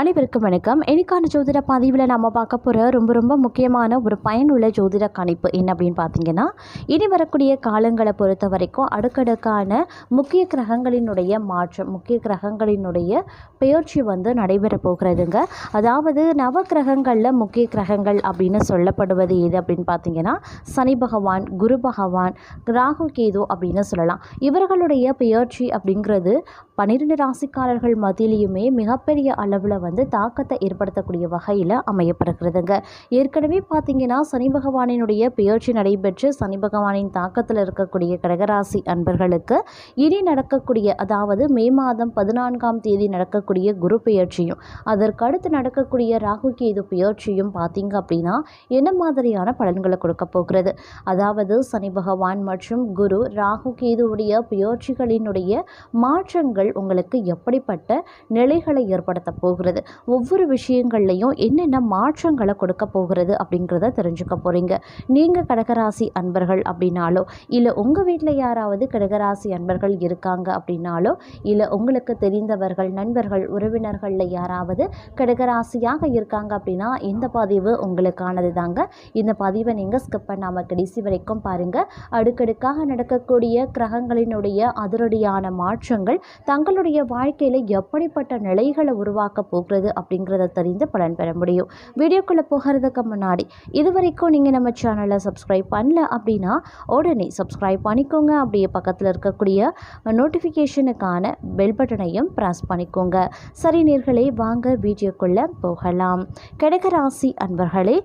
அனைவருக்கும் வணக்கம். எனக்கான ஜோதிட பதிவில் நம்ம பார்க்க போகிற ரொம்ப ரொம்ப முக்கியமான ஒரு பயனுள்ள ஜோதிட கணிப்பு என்ன அப்படின்னு பார்த்தீங்கன்னா இனி வரக்கூடிய காலங்களை பொறுத்த வரைக்கும் அடுக்கடுக்கான முக்கிய கிரகங்களினுடைய மாற்றம் முக்கிய கிரகங்களினுடைய பெயர்ச்சி வந்து நடைபெற போகிறதுங்க. அதாவது நவ கிரகங்களில் முக்கிய கிரகங்கள் அப்படின்னு சொல்லப்படுவது எது அப்படின்னு பார்த்தீங்கன்னா சனி பகவான் குரு பகவான் ராகு கேது அப்படின்னு சொல்லலாம். இவர்களுடைய பெயர்ச்சி அப்படிங்கிறது பன்னிரெண்டு ராசிக்காரர்கள் மத்தியிலையுமே மிகப்பெரிய அளவில் வந்து தாக்கத்தை ஏற்படுத்தக்கூடிய வகையில் அமையப்படுகிறதுங்க. ஏற்கனவே பார்த்தீங்கன்னா சனி பகவானினுடைய பெயர்ச்சி நடைபெற்று சனி பகவானின் தாக்கத்தில் இருக்கக்கூடிய கடகராசி அன்பர்களுக்கு இனி நடக்கக்கூடிய அதாவது மே மாதம் பதினான்காம் தேதி நடக்கக்கூடிய குரு பெயர்ச்சியும் அதற்கு அடுத்து நடக்கக்கூடிய ராகு கேது பெயர்ச்சியும் பார்த்தீங்க அப்படின்னா என்ன மாதிரியான பலன்களை கொடுக்க போகிறது? அதாவது சனி பகவான் மற்றும் குரு ராகு கேதுவுடைய பெயர்ச்சிகளினுடைய மாற்றங்கள் உங்களுக்கு எப்படிப்பட்ட நிலைகளை ஏற்படுத்த போகிறது? ஒவ்வொரு விஷயங்கள்லையும் என்னென்ன மாற்றங்களை கொடுக்க போகிறது அப்படிங்கிறத தெரிஞ்சுக்க போகிறீங்க நீங்கள் கடகராசி அன்பர்கள் அப்படின்னாலோ இல்லை உங்கள் வீட்டில் யாராவது கடகராசி அன்பர்கள் இருக்காங்க அப்படின்னாலோ இல்லை உங்களுக்கு தெரிந்தவர்கள் நண்பர்கள் உறவினர்களில் யாராவது கடகராசியாக இருக்காங்க அப்படின்னா இந்த பதிவு உங்களுக்கானது தாங்க. இந்த பதிவை நீங்கள் ஸ்கிப் பண்ணாமல் கடைசி வரைக்கும் பாருங்கள் அடுக்கடுக்காக நடக்கக்கூடிய கிரகங்களினுடைய அதிரடியான மாற்றங்கள் தங்களுடைய வாழ்க்கையில் எப்படிப்பட்ட நிலைகளை உருவாக்க போகிறது அப்படிங்கிறத தெரிந்து பலன் பெற முடியும். வீடியோக்குள்ளே போகிறதுக்கு முன்னாடி இது வரைக்கும் நீங்கள் நம்ம சேனலை சப்ஸ்கிரைப் பண்ணல அப்படின்னா உடனே சப்ஸ்கிரைப் பண்ணிக்கோங்க. அப்படியே பக்கத்தில் இருக்கக்கூடிய நோட்டிஃபிகேஷனுக்கான பெல் பட்டனையும் ப்ரெஸ் பண்ணிக்கோங்க. சரி நேர்களே வாங்க வீடியோக்குள்ளே போகலாம். கடகராசி அன்பர்களே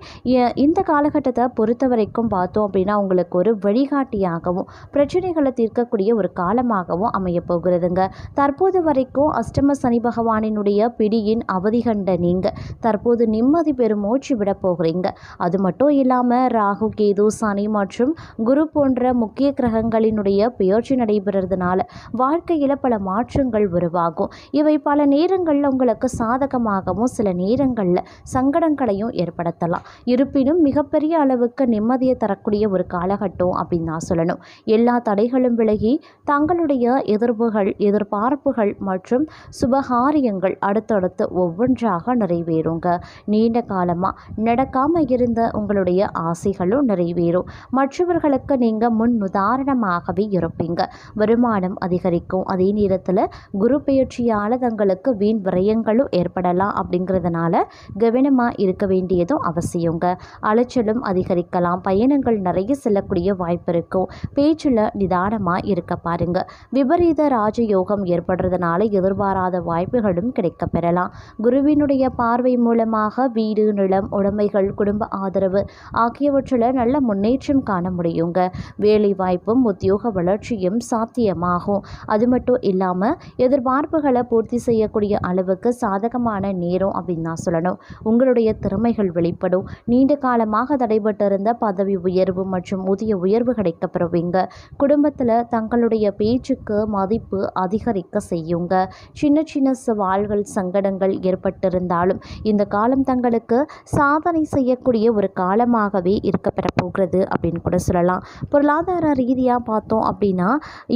இந்த காலகட்டத்தை பொறுத்த வரைக்கும் பார்த்தோம் அப்படின்னா உங்களுக்கு ஒரு வழிகாட்டியாகவும் பிரச்சனைகளை தீர்க்கக்கூடிய ஒரு காலமாகவும் அமைய போகிறதுங்க. தற்போது வரைக்கும் அஷ்டம சனி பகவானினுடைய பிடியின் அவதி கண்ட நீங்கள் தற்போது நிம்மதி பெரும் மூச்சு விட போகிறீங்க. அது மட்டும் இல்லாமல் ராகு கேது சனி மற்றும் குரு போன்ற முக்கிய கிரகங்களினுடைய பெயர்ச்சி நடைபெறதுனால வாழ்க்கையில் பல மாற்றங்கள் உருவாகும். இவை பல நேரங்களில் உங்களுக்கு சாதகமாகவும் சில நேரங்களில் சங்கடங்களையும் ஏற்படுத்தலாம். இருப்பினும் மிகப்பெரிய அளவுக்கு நிம்மதியை தரக்கூடிய ஒரு காலகட்டம் அப்படின்னு நான் சொல்லணும். எல்லா தடைகளும் விலகி தங்களுடைய எதிர்ப்புகள் எதிர்பார்ப்புகள் மற்றும் சுபகாரியங்கள் அடுத்தடுத்து ஒவ்வொன்றாக நிறைவேறுங்க. நீண்ட காலமாக நடக்காமல் இருந்த உங்களுடைய ஆசைகளும் நிறைவேறும். மற்றவர்களுக்கு நீங்கள் முன் உதாரணமாகவே இருப்பீங்க. வருமானம் அதிகரிக்கும். அதே நேரத்தில் குரு பயிற்சியால் தங்களுக்கு வீண் விரயங்களும் ஏற்படலாம் அப்படிங்கிறதுனால கவனமாக இருக்க வேண்டியதும் அவசியங்க. அலைச்சலும் அதிகரிக்கலாம். பயணங்கள் நிறைய செல்லக்கூடிய வாய்ப்பு இருக்கும். பேச்சில் நிதானமாக இருக்க பாருங்க. விபரீத ராஜயோகம் ஏற்படுறதுனால எதிர்பாராத வாய்ப்புகளும் கிடைக்க பெறலாம் குருவினுடைய பார்வை மூலமாக வீடு நிலம் உடைமைகள் குடும்ப ஆதரவு ஆகியவற்றில் நல்ல முன்னேற்றம் காண முடியுங்க. வேலை வாய்ப்பும் உத்தியோக வளர்ச்சியும் சாத்தியமாகும். அது மட்டும் இல்லாமல் எதிர்பார்ப்புகளை பூர்த்தி செய்யக்கூடிய அளவுக்கு சாதகமான நேரம் அப்படின்னு நான் சொல்லணும். உங்களுடைய திறமைகள் வெளிப்படும். நீண்ட காலமாக தடைபட்டிருந்த பதவி உயர்வு மற்றும் ஊதிய உயர்வு கிடைக்கப்பெறுவீங்க. குடும்பத்தில் தங்களுடைய பேச்சுக்கு மதிப்பு அதிகரிக்க செய்யுங்க. சின்ன சின்ன சவால்கள் சங்கடங்கள் ஏற்பட்டிருந்தாலும் இந்த காலம் தங்களுக்கு சாதனை செய்யக்கூடிய ஒரு காலமாகவே இருக்க போகிறது அப்படின்னு கூட சொல்லலாம். பொருளாதார ரீதியாக பார்த்தோம் அப்படின்னா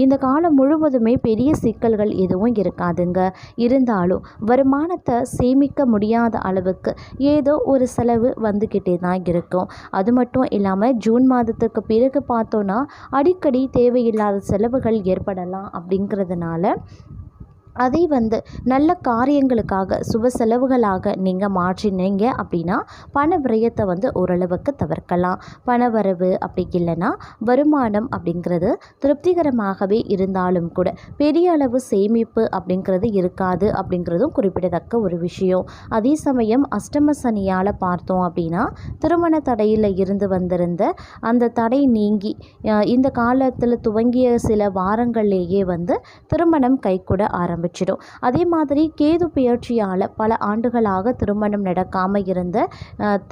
இந்த காலம் முழுவதுமே பெரிய சிக்கல்கள் எதுவும் இருக்காதுங்க. இருந்தாலும் வருமானத்தை சேமிக்க முடியாத அளவுக்கு ஏதோ ஒரு செலவு வந்துக்கிட்டே தான் இருக்கும். அது மட்டும் இல்லாமல் ஜூன் மாதத்துக்கு பிறகு பார்த்தோன்னா அடிக்கடி தேவையில்லாத செலவுகள் ஏற்படலாம் அப்படிங்கிறதுனால அதை வந்து நல்ல காரியங்களுக்காக சுப செலவுகளாக நீங்கள் மாற்றினீங்க அப்படின்னா பண விரயத்தை வந்து ஓரளவுக்கு தவிர்க்கலாம். பண வரவு அப்படி இல்லைன்னா வருமானம் அப்படிங்கிறது திருப்திகரமாகவே இருந்தாலும் கூட பெரிய அளவு சேமிப்பு அப்படிங்கிறது இருக்காது அப்படிங்கிறதும் குறிப்பிடத்தக்க ஒரு விஷயம். அதே சமயம் அஷ்டம சனியால் பார்த்தோம் அப்படின்னா திருமண தடையில் இருந்து வந்திருந்த அந்த தடை நீங்கி இந்த காலத்தில் துவங்கிய சில வாரங்கள்லேயே வந்து திருமணம் கைகூட ஆரம்பிச்சிடும். அதே மாதிரி கேது பெயர்ச்சியால் பல ஆண்டுகளாக திருமணம் நடக்காமல் இருந்த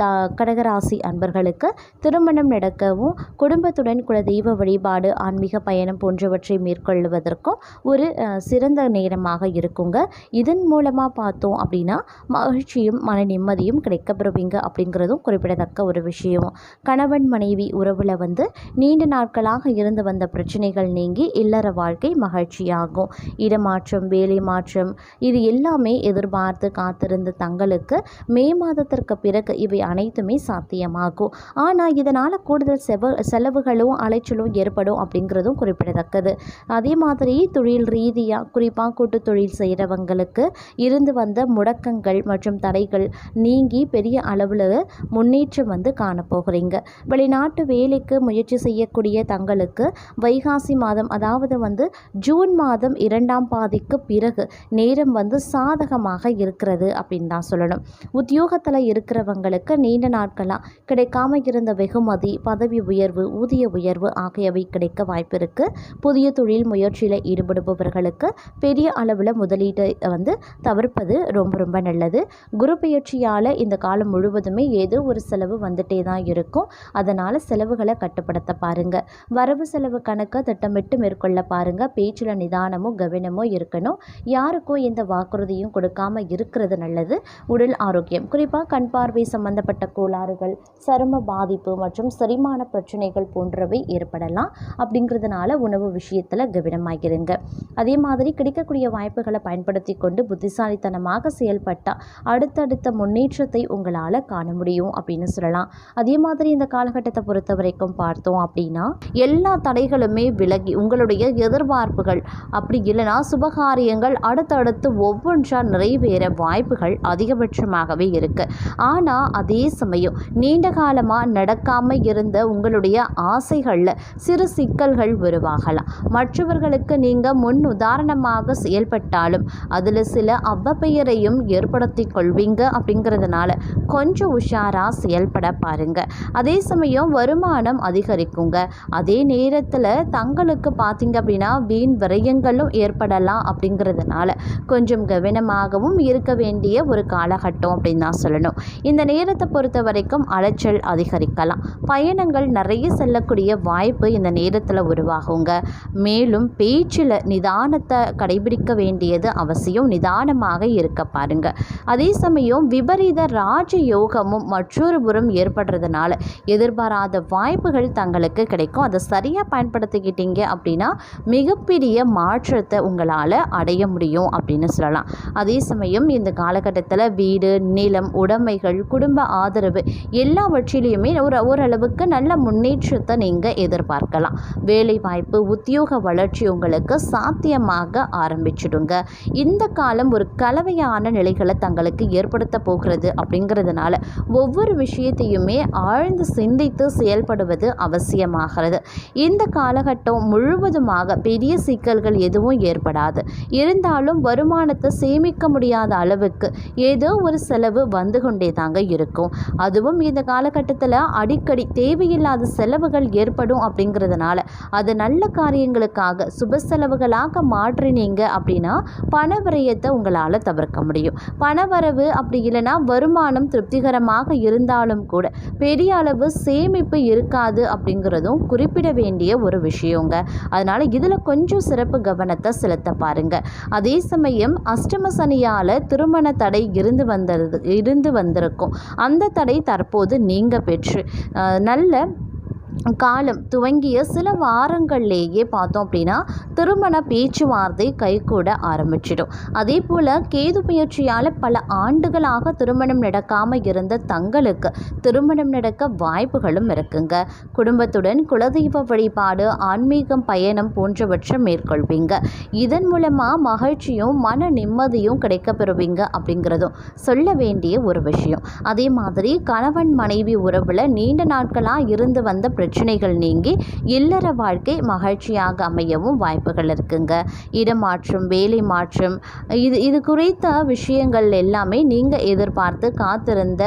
த கடகராசி அன்பர்களுக்கு திருமணம் நடக்கவும் குடும்பத்துடன் குலதெய்வ வழிபாடு ஆன்மீக பயணம் போன்றவற்றை மேற்கொள்வதற்கும் ஒரு சிறந்த நேரமாக இருக்குங்க. இதன் மூலமாக பார்த்தோம் அப்படின்னா மகிழ்ச்சியும் மன நிம்மதியும் கிடைக்கப்பெறுவீங்க அப்படிங்கிறதும் குறிப்பிடத்தக்க ஒரு விஷயம். கணவன் மனைவி உறவில் வந்து நீண்ட நாட்களாக இருந்து வந்த பிரச்சனைகள் நீங்கி இல்லற வாழ்க்கை மகிழ்ச்சியாகும். இடமாற்றம் வேலை வேலை மாற்றம் இது எல்லாமே எதிர்பார்த்து காத்திருந்த தங்களுக்கு மே மாதத்திற்கு பிறகு இவை அனைத்துமே சாத்தியமாகும். ஆனால் இதனால் கூடுதல் செவ செலவுகளும் அலைச்சலும் ஏற்படும் அப்படிங்கிறதும் குறிப்பிடத்தக்கது. அதே மாதிரி தொழில் ரீதியாக குறிப்பாக கூட்டு தொழில் செய்கிறவங்களுக்கு இருந்து வந்த முடக்கங்கள் மற்றும் தடைகள் நீங்கி பெரிய அளவில் முன்னேற்றம் வந்து காணப்போகிறீங்க வெளிநாட்டு வேலைக்கு முயற்சி செய்யக்கூடிய தங்களுக்கு வைகாசி மாதம் அதாவது வந்து ஜூன் மாதம் இரண்டாம் பாதிக்கு பிறகு நேரம் வந்து சாதகமாக இருக்கிறது அப்படின்னு தான் சொல்லணும். உத்தியோகத்தில் இருக்கிறவங்களுக்கு நீண்ட நாட்களாக கிடைக்காம இருந்த வெகுமதி பதவி உயர்வு ஊதிய உயர்வு ஆகியவை கிடைக்க வாய்ப்பு இருக்குது புதிய தொழில் முயற்சியில் ஈடுபடுபவர்களுக்கு பெரிய அளவில் முதலீட்டை வந்து தவிர்ப்பது ரொம்ப ரொம்ப நல்லது. குரு பயிற்சியால் இந்த காலம் முழுவதுமே ஏதோ ஒரு செலவு வந்துட்டே தான் இருக்கும். அதனால் செலவுகளை கட்டுப்படுத்த பாருங்க. வரவு செலவு கணக்கை திட்டமிட்டு மேற்கொள்ள பாருங்கள் பேச்சில் நிதானமும் கவனமும் இருக்கணும். யாருக்கும் எந்த வாக்குறுதியும் கொடுக்காம இருக்கிறது நல்லது. உடல் ஆரோக்கியம். குறிப்பாக கண் பார்வை சம்பந்தப்பட்ட கோளாறுகள் சரும பாதிப்பு மற்றும் செரிமான பிரச்சனைகள் போன்றவை ஏற்படலாம் அப்படிங்கிறதுனால உணவு விஷயத்தில் கவனமாகிருங்க அதே மாதிரி கிடைக்கக்கூடிய வாய்ப்புகளை பயன்படுத்தி கொண்டு புத்திசாலித்தனமாக செயல்பட்டால் அடுத்தடுத்த முன்னேற்றத்தை உங்களால் காண முடியும் அப்படின்னு சொல்லலாம். அதே மாதிரி இந்த காலகட்டத்தை பொறுத்த வரைக்கும் பார்த்தோம் அப்படின்னா எல்லா தடைகளுமே விலகி உங்களுடைய எதிர்பார்ப்புகள் அப்படி இல்லைன்னா காரியங்கள் அடுத்தடுத்து ஒவ்வொன்றாக நிறைவேற வாய்ப்புகள் அதிகபட்சமாகவே இருக்கு. ஆனால் அதே சமயம் நீண்ட காலமாக நடக்காமல் இருந்த உங்களுடைய ஆசைகளில் சிறு சிக்கல்கள் உருவாகலாம். மற்றவர்களுக்கு நீங்கள் முன் உதாரணமாக செயல்பட்டாலும் அதில் சில அவ்வப்பெயரையும் ஏற்படுத்தி கொள்வீங்க அப்படிங்கிறதுனால கொஞ்சம் உஷாராக செயல்பட பாருங்க. அதே சமயம் வருமானம் அதிகரிக்குங்க. அதே நேரத்தில் தங்களுக்கு பார்த்தீங்க அப்படின்னா வீண் விரயங்களும் ஏற்படலாம் அப்படிங்கிறதுனால கொஞ்சம் கவனமாகவும் இருக்க வேண்டிய ஒரு காலகட்டம் அப்படின்னு தான் சொல்லணும். இந்த நேரத்தை பொறுத்த வரைக்கும் அலைச்சல் அதிகரிக்கலாம். பயணங்கள் நிறைய செல்லக்கூடிய வாய்ப்பு இந்த நேரத்தில் உருவாகுங்க. மேலும் பேச்சில் நிதானத்தை கடைபிடிக்க வேண்டியது அவசியம். நிதானமாக இருக்க பாருங்க. அதே சமயம் விபரீத ராஜ யோகமும் மற்றொரு புறம் ஏற்படுறதுனால எதிர்பாராத வாய்ப்புகள் தங்களுக்கு கிடைக்கும். அதை சரியாக பயன்படுத்திக்கிட்டீங்க அப்படின்னா மிகப்பெரிய மாற்றத்தை உங்களால் அடைய முடியும் அப்படின்னு சொல்லலாம். அதே சமயம் இந்த காலகட்டத்தில் வீடு நிலம் உடைமைகள் குடும்ப ஆதரவு எல்லாவற்றிலையுமே ஒரு ஓரளவுக்கு நல்ல முன்னேற்றத்தை நீங்கள் எதிர்பார்க்கலாம். வேலை வாய்ப்பு உத்தியோக வளர்ச்சி உங்களுக்கு சாத்தியமாக ஆரம்பிச்சிடுங்க. இந்த காலம் ஒரு கலவையான நிலைகளை தங்களுக்கு ஏற்படுத்த போகிறது அப்படிங்கிறதுனால ஒவ்வொரு விஷயத்தையுமே ஆழ்ந்து சிந்தித்து செயல்படுவது அவசியமாகிறது. இந்த காலகட்டம் முழுவதுமாக பெரிய சிக்கல்கள் எதுவும் ஏற்படாது. இருந்தாலும் வருமானத்தை சேமிக்க முடியாத அளவுக்கு ஏதோ ஒரு செலவு வந்து கொண்டே தாங்க இருக்கும். அதுவும் இந்த காலகட்டத்தில் அடிக்கடி தேவையில்லாத செலவுகள் ஏற்படும் அப்படிங்கிறதுனால அது நல்ல காரியங்களுக்காக சுப செலவுகளாக மாற்றினீங்க அப்படின்னா பண விரயத்தை உங்களால் தவிர்க்க முடியும். பணவரவு அப்படி இல்லைன்னா வருமானம் திருப்திகரமாக இருந்தாலும் கூட பெரிய அளவு சேமிப்பு இருக்காது அப்படிங்கிறதும் குறிப்பிட வேண்டிய ஒரு விஷயங்க. அதனால் இதில் கொஞ்சம் சிறப்பு கவனத்தை செலுத்த பாருங்கள் அதே சமயம் அஷ்டம சனியால் திருமண தடை இருந்து வந்தது இருந்து வந்திருக்கும். அந்த தடை தற்போது நீங்க பெற்று நல்ல காலம் துவங்கிய சில வாரங்கள்லேயே பார்த்தோம் அப்படின்னா திருமண பேச்சுவார்த்தை கைகூட ஆரம்பிச்சிடும். அதே போல் கேது முயற்சியால் பல ஆண்டுகளாக திருமணம் நடக்காமல் இருந்த தங்களுக்கு திருமணம் நடக்க வாய்ப்புகளும் இருக்குங்க. குடும்பத்துடன் குலதெய்வ வழிபாடு ஆன்மீகம் பயணம் போன்றவற்றை மேற்கொள்வீங்க. இதன் மூலமாக மகிழ்ச்சியும் மன நிம்மதியும் கிடைக்க பெறுவீங்க அப்படிங்கிறதும் சொல்ல வேண்டிய ஒரு விஷயம். அதே மாதிரி கணவன் மனைவி உறவில் நீண்ட நாட்களாக இருந்து வந்த பிரச்சனைகள் நீங்கி இல்லற வாழ்க்கை மகிழ்ச்சியாக அமையவும் வாய்ப்புகள் இருக்குங்க. இடமாற்றம் வேலை மாற்றம் இது இது குறித்த விஷயங்கள் எல்லாமே நீங்கள் எதிர்பார்த்து காத்திருந்த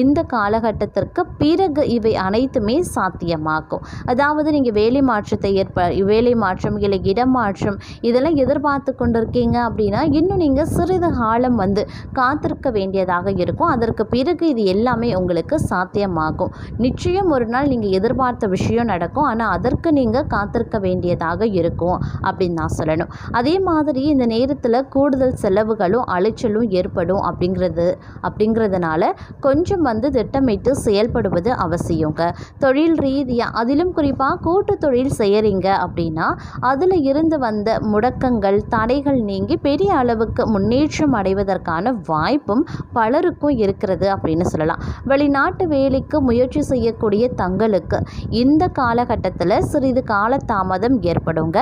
இந்த காலகட்டத்திற்கு பிறகு இவை அனைத்துமே சாத்தியமாகும். அதாவது நீங்கள் வேலை மாற்றத்தை ஏற்ப வேலை மாற்றம் இல்லை இடமாற்றம் இதெல்லாம் எதிர்பார்த்து கொண்டிருக்கீங்க அப்படின்னா இன்னும் நீங்கள் சிறிது காலம் வந்து காத்திருக்க வேண்டியதாக இருக்கும். அதற்கு பிறகு இது எல்லாமே உங்களுக்கு சாத்தியமாகும். நிச்சயம் ஒரு நாள் நீங்கள் எதிர்பார்த்த எதிர்பார்த்த விஷயம் நடக்கும். ஆனால் அதற்கு நீங்கள் காத்திருக்க வேண்டியதாக இருக்கும் அப்படின்னு நான் சொல்லணும். அதே மாதிரி இந்த நேரத்தில் கூடுதல் செலவுகளும் அலைச்சலும் ஏற்படும் அப்படிங்கிறது அப்படிங்கிறதுனால கொஞ்சம் வந்து திட்டமிட்டு செயல்படுவது அவசியங்க. தொழில் ரீதியாக அதிலும் குறிப்பாக கூட்டு தொழில் செய்கிறீங்க அப்படின்னா அதில் இருந்து வந்த முடக்கங்கள் தடைகள் நீங்கி பெரிய அளவுக்கு முன்னேற்றம் அடைவதற்கான வாய்ப்பும் பலருக்கும் இருக்கிறது அப்படின்னு சொல்லலாம். வெளிநாட்டு வேலைக்கு முயற்சி செய்யக்கூடிய தங்களுக்கு இந்த காலகட்டத்தில் சிறிது காலதாமதம் ஏற்படுங்க.